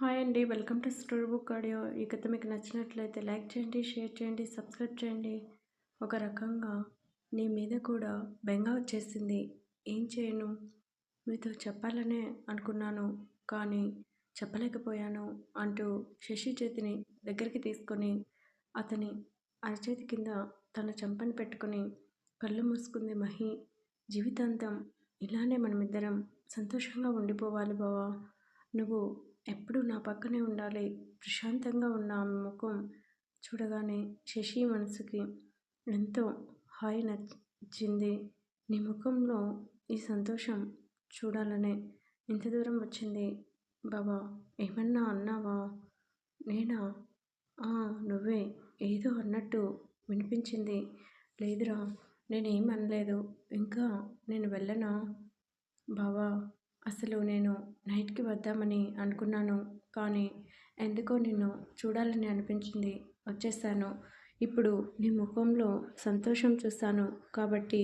Hi అండి. Welcome to story book audio. ఈ కథ మీకు నచ్చినట్లయితే లైక్ చేయండి షేర్ చేయండి సబ్స్క్రైబ్ చేయండి. ఒక రకంగా నీ మీద కూడా బెంగ వచ్చేసింది. ఏం చేయను? మీతో చెప్పాలనే అనుకున్నాను కానీ చెప్పలేకపోయాను అంటూ శశి చేతిని దగ్గరికి తీసుకొని అతని అరచేతి కింద తన చెంపని పెట్టుకొని కళ్ళు మూసుకుంది మహి. జీవితాంతం ఇలానే మనమిద్దరం సంతోషంగా ఉండిపోవాలి బావా. నువ్వు ఎప్పుడు నా పక్కనే ఉండాలి. ప్రశాంతంగా ఉన్న ఆమె ముఖం చూడగానే శశి మనసుకి ఎంతో హాయి నచ్చింది. నీ ముఖంలో ఈ సంతోషం చూడాలనే ఇంత దూరం వచ్చింది. బాబా ఏమన్నా అన్నావా? నేనా? "ఆ, నువ్వే ఏదో అన్నట్టు వినిపించింది. లేదురా నేనేం అనలేదు. ఇంకా నేను వెళ్ళనా? బావా అసలు నేను నైట్కి వద్దామని అనుకున్నాను. కానీ ఎందుకో నిన్ను చూడాలని అనిపించింది. వచ్చేసాను. ఇప్పుడు నీ ముఖంలో సంతోషం చూస్తాను. కాబట్టి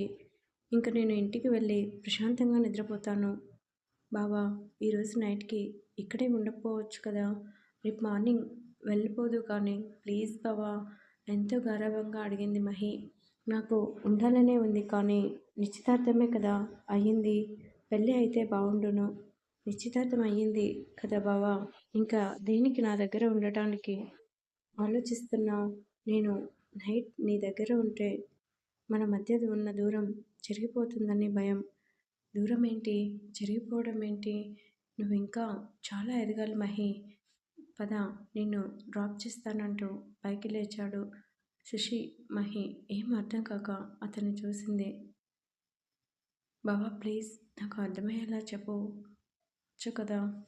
ఇంక నేను ఇంటికి వెళ్ళి ప్రశాంతంగా నిద్రపోతాను. బావా ఈరోజు నైట్కి ఇక్కడే ఉండకపోవచ్చు కదా. రేపు మార్నింగ్ వెళ్ళిపోదు కానీ ప్లీజ్ బావా ఎంతో గౌరవంగా అడిగింది మహి. నాకు ఉండాలనే ఉంది కానీ నిశ్చితార్థమే కదా అయ్యింది. పెళ్ళి అయితే బాగుండును నిశ్చితార్థం అయ్యింది కదా బావా? ఇంకా దేనికి నా దగ్గర ఉండటానికి ఆలోచిస్తున్నావు? నేను నైట్ నీ దగ్గర ఉంటే మన మధ్య ఉన్న దూరం జరిగిపోతుందని భయం. దూరం ఏంటి జరిగిపోవడం ఏంటి నువ్వు ఇంకా చాలా ఎదగాలి మహి. పద నిన్ను డ్రాప్ చేస్తానంటూ పైకి లేచాడు శశి. మహి ఏం అర్థం కాక అతన్ని చూసింది. బావా ప్లీజ్ నాకు అర్థమయ్యేలా చెప్పు. వచ్చు కదా?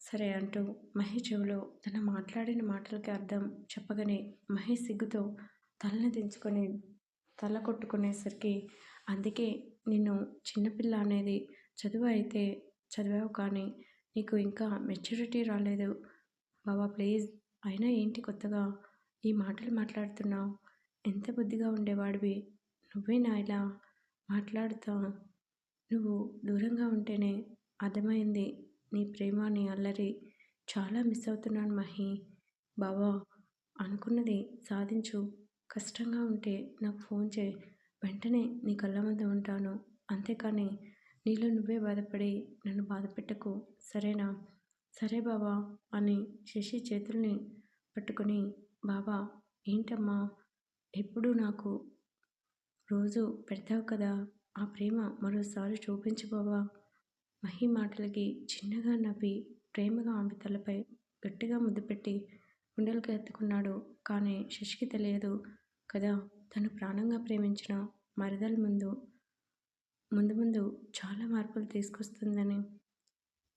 సరే అంటూ మహేష్ చెవిలో తన మాట్లాడిన మాటలకి అర్థం చెప్పగానే మహేష్ సిగ్గుతో తలని దించుకొని తల కొట్టుకునేసరికి అందుకే నిన్ను చిన్నపిల్ల అనేది చదువు అయితే చదివావు కానీ నీకు ఇంకా మెచ్యూరిటీ రాలేదు. బాబా ప్లీజ్. అయినా ఏంటి కొత్తగా ఈ మాటలు మాట్లాడుతున్నావు? ఎంత బుద్ధిగా ఉండేవాడివి? నువ్వే నా ఇలా మాట్లాడుతా నువ్వు దూరంగా ఉంటేనే అర్థమైంది. నీ ప్రేమ నీ అల్లరి చాలా మిస్ అవుతున్నాను మహి. బావా అనుకున్నది సాధించు. కష్టంగా ఉంటే నాకు ఫోన్ చేయి. వెంటనే నీ కళ్ళ ముందు ఉంటాను. అంతేకాని నీలో నువ్వే బాధపడి నన్ను బాధపెట్టకు సరేనా? సరే బావా అని శశి చేతుల్ని పట్టుకొని బావా ఏంటమ్మా? ఎప్పుడు నాకు రోజు పెడతావు కదా? ఆ ప్రేమ మరోసారి చూపించబోవా? మహి మాటలకి చిన్నగా నవ్వి ప్రేమగా ఆమె తలపై గట్టిగా ముద్దు పెట్టి గుండెలకు ఎత్తుకున్నాడు. కానీ శశికి తెలియదు కదా తను ప్రాణంగా ప్రేమించిన మరదల ముందు ముందు ముందు చాలా మార్పులు తీసుకొస్తుందని.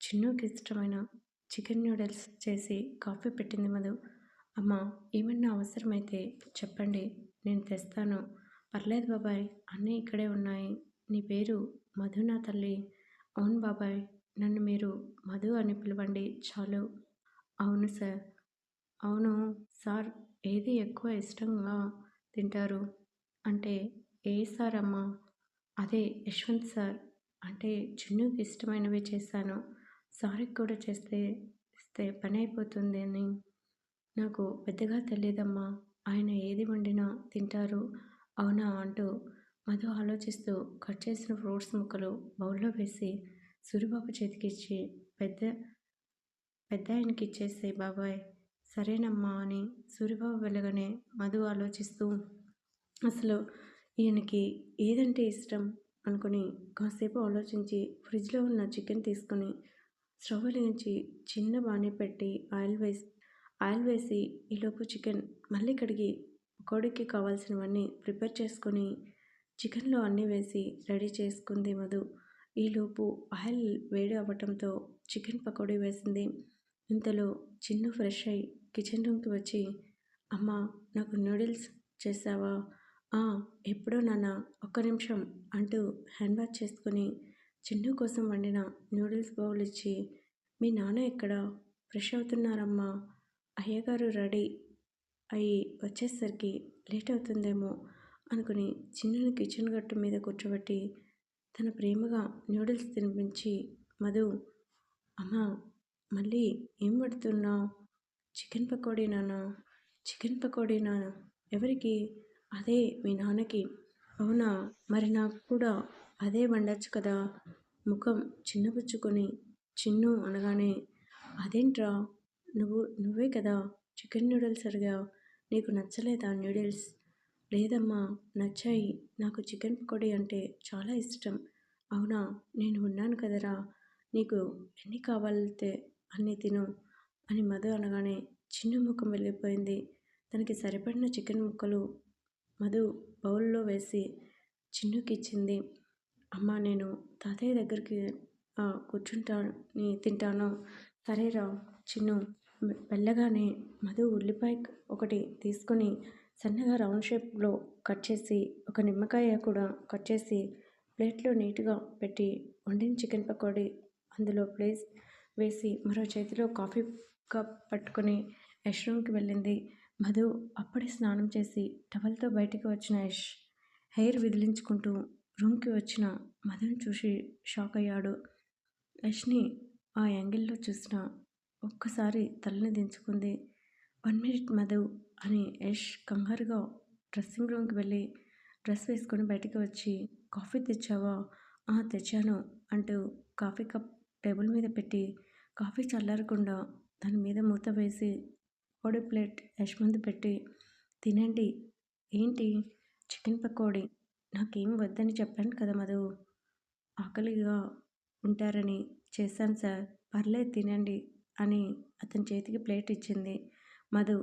చిన్నుకి ఇష్టమైన చికెన్ నూడిల్స్ చేసి కాఫీ పెట్టింది మధు. అమ్మ ఏమన్నా అవసరమైతే చెప్పండి నేను తెస్తాను. పర్లేదు బాబాయ్ అన్నీ ఇక్కడే ఉన్నాయి. నీ పేరు మధు నా తల్లి. అవును బాబాయ్ నన్ను మీరు మధు అని పిలవండి చాలు. అవును సార్. అవును సార్ ఏది ఎక్కువ ఇష్టంగా తింటారు? అంటే ఏ సార్ అమ్మా? అదే యశ్వంత్ సార్. అంటే చిన్నుకి ఇష్టమైనవి చేశాను. సార్కి కూడా చేస్తే ఇస్తే పని అయిపోతుంది అని. నాకు పెద్దగా తెలియదమ్మా ఆయన ఏది వండినా తింటారు. అవునా అంటూ మధు ఆలోచిస్తూ కట్ చేసిన ఫ్రూట్స్ ముక్కలు బౌల్లో వేసి సూరిబాబు చేతికిచ్చి పెద్ద పెద్ద ఆయనకి ఇచ్చేసే బాబాయ్ సరేనమ్మా అని సూరిబాబు వెళ్ళగానే మధు ఆలోచిస్తూ అసలు ఈయనకి ఏదంటే ఇష్టం? అనుకుని కాసేపు ఆలోచించి ఫ్రిడ్జ్లో ఉన్న చికెన్ తీసుకొని స్టవ్ వెలిగించి చిన్న బాణీ పెట్టి ఆయిల్ వేసి ఆయిల్ వేసి ఈలోపు చికెన్ మళ్ళీ కడిగి కోడికి కావాల్సినవన్నీ ప్రిపేర్ చేసుకొని చికెన్లో అన్నీ వేసి రెడీ చేసుకుంది మధు. ఈలోపు ఆయిల్ వేడి అవ్వటంతో చికెన్ పకోడీ వేసింది. ఇంతలో చిన్ను ఫ్రెష్ అయి కిచెన్ రూమ్కి వచ్చి అమ్మ నాకు నూడిల్స్ చేసావా? ఎప్పుడో నాన్న ఒక్క నిమిషం అంటూ హ్యాండ్ వాష్ చేసుకొని చిన్ను కోసం వండిన నూడిల్స్ బౌల్ ఇచ్చి మీ నాన్న ఎక్కడ? ఫ్రెష్ అవుతున్నారమ్మా. అయ్యగారు రెడీ అయ్యి వచ్చేసరికి లేట్ అవుతుందేమో. అనుకుని చిన్నుని కిచెన్ గట్టు మీద కూర్చోబెట్టి తన ప్రేమగా నూడిల్స్ తినిపించి మధు అమ్మా మళ్ళీ ఏం పెడుతున్నావు? చికెన్ పకోడీనా చికెన్ పకోడీనా ఎవరికి? అదే మీ నాన్నకి. అవునా మరి నాకు కూడా అదే వండొచ్చు కదా? ముఖం చిన్నపుచ్చుకొని చిన్ను అనగానే అదేంట్రా? నువ్వు నువ్వే కదా చికెన్ నూడిల్స్ అడిగా నీకు నచ్చలేదా నూడిల్స్? లేదమ్మా నచ్చాయి. నాకు చికెన్ పకోడీ అంటే చాలా ఇష్టం. అవునా? నేను ఉన్నాను కదరా. నీకు ఎన్ని కావాలితే అన్ని తిను అని మధు అనగానే చిన్న ముఖం వెళ్ళిపోయింది తనకి సరిపడిన చికెన్ ముక్కలు మధు బౌల్లో వేసి చిన్నుకి ఇచ్చింది అమ్మా నేను తాతయ్య దగ్గరికి కూర్చుంటాను తింటాను. సరేరా చిన్ను. వెళ్ళగానే మధు ఉల్లిపాయ ఒకటి తీసుకొని సన్నగా రౌండ్ షేప్లో కట్ చేసి ఒక నిమ్మకాయ కూడా కట్ చేసి ప్లేట్లో నీట్గా పెట్టి వండిన చికెన్ పకోడీ అందులో ప్లేస్ వేసి మరో చేతిలో కాఫీ కప్ పట్టుకొని యష్ రూమ్కి వెళ్ళింది. మధు అప్పుడే స్నానం చేసి టవల్తో బయటికి వచ్చిన యష్ హెయిర్ విదిలించుకుంటూ రూమ్కి వచ్చిన మధుని చూసి షాక్ అయ్యాడు. యష్ని ఆ యాంగిల్లో చూసిన ఒక్కసారి తలని దించుకుంది. వన్ మినిట్ మధు అని యష్ కంగారుగా డ్రెస్సింగ్ రూమ్కి వెళ్ళి డ్రెస్ వేసుకొని బయటికి వచ్చి కాఫీ తెచ్చావా? ఆ తెచ్చాను అంటూ కాఫీ కప్ టేబుల్ మీద పెట్టి కాఫీ చల్లారకుండా దాని మీద మూత వేసి కోడి ప్లేట్ యష్ ముందు పెట్టి తినండి. ఏంటి? చికెన్ పకోడీ? నాకేం వద్దని చెప్పాను కదా మధు. ఆకలిగా ఉంటారని చేశాను సార్. పర్లేదు తినండి అని అతని చేతికి ప్లేట్ ఇచ్చింది. మధు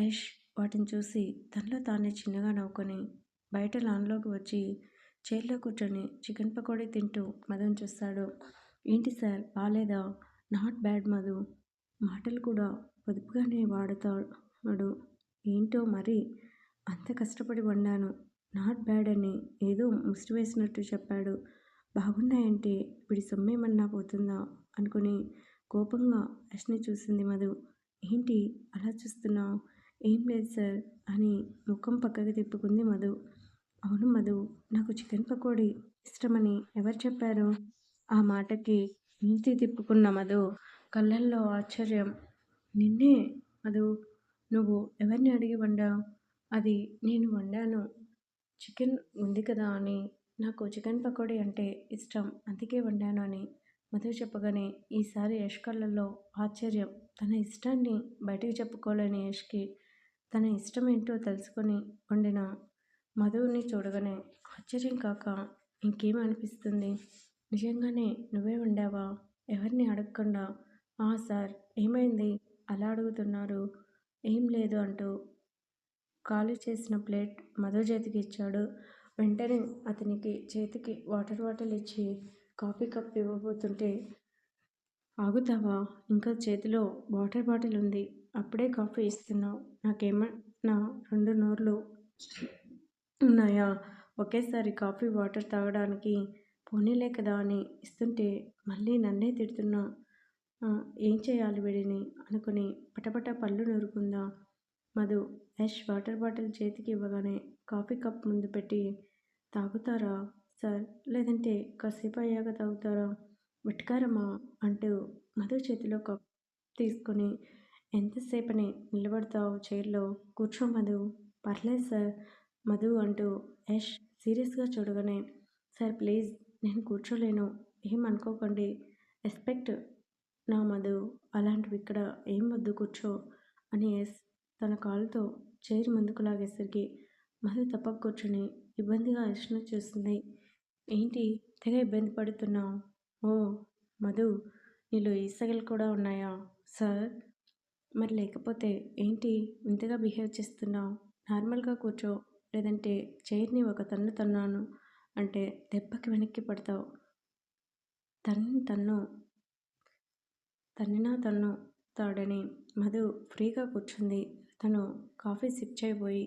యష్ వాటిని చూసి తనలో తానే చిన్నగా నవ్వుకొని బయట లాన్లోకి వచ్చి చైర్లో కూర్చొని చికెన్ పకోడీ తింటూ మధుని చూస్తాడు. ఏంటి సార్ బాగాలేదా నాట్ బ్యాడ్ మధు. మాటలు కూడా పొదుపుగానే వాడుతాడు. ఏంటో మరి? అంత కష్టపడి వండాను. నాట్ బ్యాడ్ అని ఏదో ముష్టి వేసినట్టు చెప్పాడు. బాగున్నాయంటే ఇప్పుడు సొమ్మేమన్నా పోతుందా? అనుకుని కోపంగా యష్ని చూసింది మధు. ఏంటి అలా చూస్తున్నావు? ఏం లేదు సార్ అని ముఖం పక్కకి తిప్పుకుంది మధు. అవును మధు నాకు చికెన్ పకోడీ ఇష్టమని ఎవరు చెప్పారు? ఆ మాటకి ఇంటి తిప్పుకున్న మధు కళ్ళల్లో ఆశ్చర్యం. నిన్నే మధు నువ్వు ఎవరిని అడిగి వండావు? అది నేను వండాను. చికెన్ ఉంది కదా అని నాకు చికెన్ పకోడీ అంటే ఇష్టం అందుకే వండాను అని మధు చెప్పగానే ఈసారి యష్ కళ్ళల్లో ఆశ్చర్యం. తన ఇష్టాన్ని బయటికి చెప్పుకోలేని యష్కి తన ఇష్టం ఏంటో తెలుసుకొని వండిన మధువుని చూడగానే ఆశ్చర్యం కాక ఇంకేం అనిపిస్తుంది? నిజంగానే నువ్వే వండావా? ఎవరిని అడగకుండా ఆ సార్ ఏమైంది? అలా అడుగుతున్నారు. ఏం లేదు అంటూ ఖాళీ చేసిన ప్లేట్ మధు చేతికి ఇచ్చాడు. వెంటనే అతనికి చేతికి వాటర్ బాటిల్ ఇచ్చి కాఫీ కప్ ఇవ్వబోతుంటే ఆగుతావా? ఇంకా చేతిలో వాటర్ బాటిల్ ఉంది. అప్పుడే కాఫీ ఇస్తున్నావు నాకేమన్నా రెండు నోర్లు ఉన్నాయా? ఒకేసారి కాఫీ వాటర్ తాగడానికి పోనీలే కదా అని ఇస్తుంటే మళ్ళీ నన్నే తిడుతున్నా. ఏం చేయాలి వీడిని? అనుకుని పటపట పళ్ళు నూరుకుందా. మధు యష్ వాటర్ బాటిల్ చేతికి ఇవ్వగానే కాఫీ కప్ ముందు పెట్టి తాగుతారా సార్? లేదంటే కాసేపు అయ్యాక తాగుతారా? వెట్కారమా అంటూ మధు చేతిలో కప్ తీసుకొని ఎంతసేపని నిలబడతావు చైర్లో? కూర్చో మధు. పర్లేదు సార్ మధు అంటూ యష్ సీరియస్గా చూడగానే సార్ ప్లీజ్ నేను కూర్చోలేను. ఏం అనుకోకండి రెస్పెక్ట్ నా మధు. అలాంటివి ఇక్కడ ఏం వద్దు కూర్చో అని ఎస్ తన కాలుతో చైర్ ముందుకు లాగేసరికి మధు తప్పక కూర్చొని ఇబ్బందిగా యష్ను చూస్తుంది. ఏంటి? తెగ ఇబ్బంది పడుతున్నావు? ఓ మధు నీలో ఈసగలు కూడా ఉన్నాయా? సార్? మరి లేకపోతే ఏంటి ఇంతగా బిహేవ్ చేస్తున్నావు? నార్మల్గా కూర్చో. లేదంటే చైర్ని ఒక తన్ను తన్నాను అంటే దెబ్బకి వెనక్కి పడతావు. తన్ను తన్ను. తన్నినా తన్ను తాడని మధు ఫ్రీగా కూర్చుంది. తను కాఫీ సిప్ చేయబోయి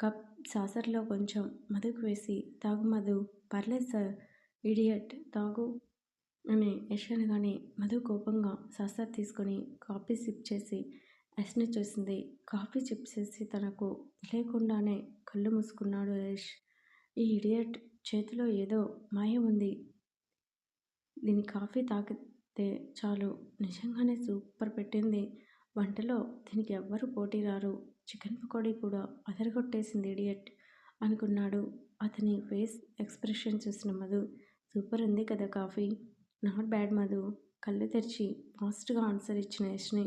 కప్ సాసర్లో కొంచెం మధుకు వేసి తాగు మధు పర్లేదు సార్ ఇడియట్ తాగు అని యష్ కానీ మధు కోపంగా సాసర్ తీసుకొని కాఫీ సిప్ చేసి యష్ని చూసింది. కాఫీ చిప్సేసి తనకు లేకుండానే కళ్ళు మూసుకున్నాడు యష్. ఈ ఇడియట్ చేతిలో ఏదో మాయ ఉంది. దీని కాఫీ తాకితే చాలు. నిజంగానే సూపర్ పెట్టింది. వంటలో దీనికి ఎవ్వరు పోటీ రారు. చికెన్ పకోడీ కూడా అదరగొట్టేసింది ఇడియట్ అనుకున్నాడు. అతని ఫేస్ ఎక్స్ప్రెషన్ చూసిన మధు సూపర్ ఉంది కదా కాఫీ. Not bad Madhu. కళ్ళు తెరిచి ఫాస్ట్గా ఆన్సర్ ఇచ్చిన యష్ని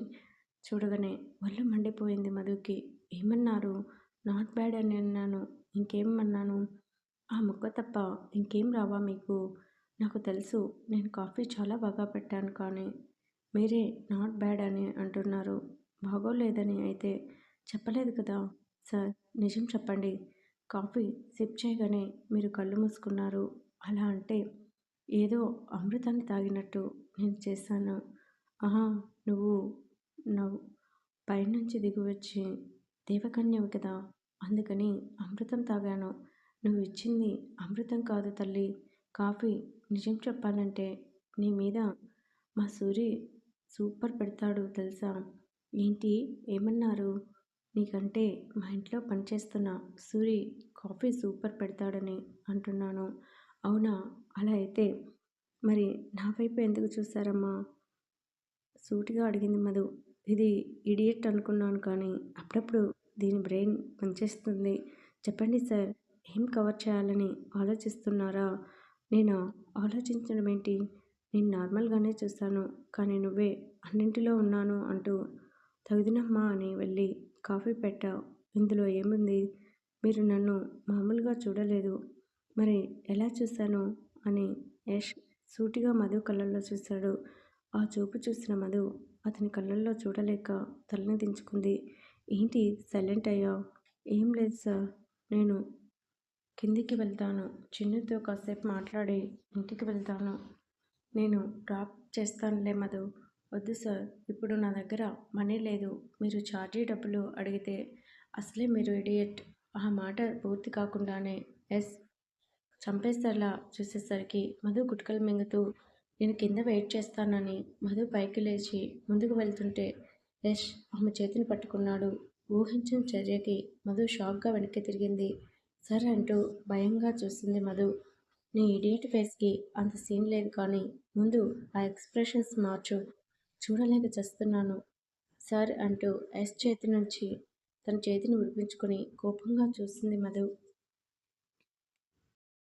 చూడగానే ఒళ్ళు మండిపోయింది మధుకి. ఏమన్నారు? నాట్ బ్యాడ్ అని అన్నాను. ఇంకేమన్నాను ఆ ముక్క తప్ప ఇంకేం రావా మీకు? నాకు తెలుసు నేను కాఫీ చాలా బాగా పెట్టాను కానీ మీరే నాట్ బ్యాడ్ అని అంటున్నారు. బాగోలేదని అయితే చెప్పలేదు కదా? సార్ నిజం చెప్పండి. కాఫీ సిప్ చేయగానే మీరు కళ్ళు మూసుకున్నారు. అలా అంటే ఏదో అమృతాన్ని తాగినట్టు నేను చేశాను. ఆహా నువ్వు నవ్వు పైనుంచి దిగివచ్చి దేవకన్యవి కదా అందుకని అమృతం తాగాను. నువ్వు ఇచ్చింది అమృతం కాదు తల్లి. కాఫీ నిజం చెప్పాలంటే నీ మీద మా సూరి సూపర్ పెడతాడు తెలుసా? ఏంటి? ఏమన్నారు? నీకంటే మా ఇంట్లో పనిచేస్తున్న సూరి కాఫీ సూపర్ పెడతాడని అంటున్నాను. అవునా? అలా అయితే మరి నా వైపు ఎందుకు చూసారమ్మా సూటిగా అడిగింది మధు. ఇది ఇడియట్ అనుకున్నాను కానీ అప్పుడప్పుడు దీని బ్రెయిన్ పనిచేస్తుంది. చెప్పండి సార్ ఏం కవర్ చేయాలని ఆలోచిస్తున్నారా? నేను ఆలోచించడం ఏంటి? నేను నార్మల్గానే చూస్తాను కానీ నువ్వే అన్నింటిలో ఉన్నాను అంటూ తగుదినమ్మా అని వెళ్ళి కాఫీ పెట్టావు ఇందులో ఏముంది? మీరు నన్ను మామూలుగా చూడలేదు. మరి ఎలా చూశాను? అని యష్ సూటిగా మధు కళ్ళల్లో చూశాడు. ఆ చూపు చూసిన మధు అతని కళ్ళల్లో చూడలేక తలని దించుకుంది. ఏంటి? సైలెంట్ అయ్యా? ఏం లేదు సార్. నేను కిందికి వెళ్తాను. చిన్నుతో కాసేపు మాట్లాడి ఇంటికి వెళ్తాను. నేను డ్రాప్ చేస్తానులే మధు. వద్దు సార్. ఇప్పుడు నా దగ్గర మనీ లేదు. మీరు ఛార్జీ డబ్బులు అడిగితే అసలే మీరు ఇడియట్. ఆ మాట పూర్తి కాకుండానే ఎస్. చంపేసేలా చూసేసరికి మధు గుట్కలు మింగుతూ నేను కింద వెయిట్ చేస్తానని మధు పైకి లేచి ముందుకు వెళ్తుంటే యష్ ఆమె చేతిని పట్టుకున్నాడు. ఊహించిన చర్యకి మధు షాక్గా వెనక్కి తిరిగింది. సర్ అంటూ భయంగా చూసింది మధు. నీ ఇడియట్ ఫేస్కి అంత సీన్ లేదు కానీ ముందు ఆ ఎక్స్ప్రెషన్స్ మార్చు. చూడలేక చేస్తున్నాను. సార్ అంటూ ఎస్ చేతి నుంచి తన చేతిని విడిపించుకొని కోపంగా చూసింది మధు.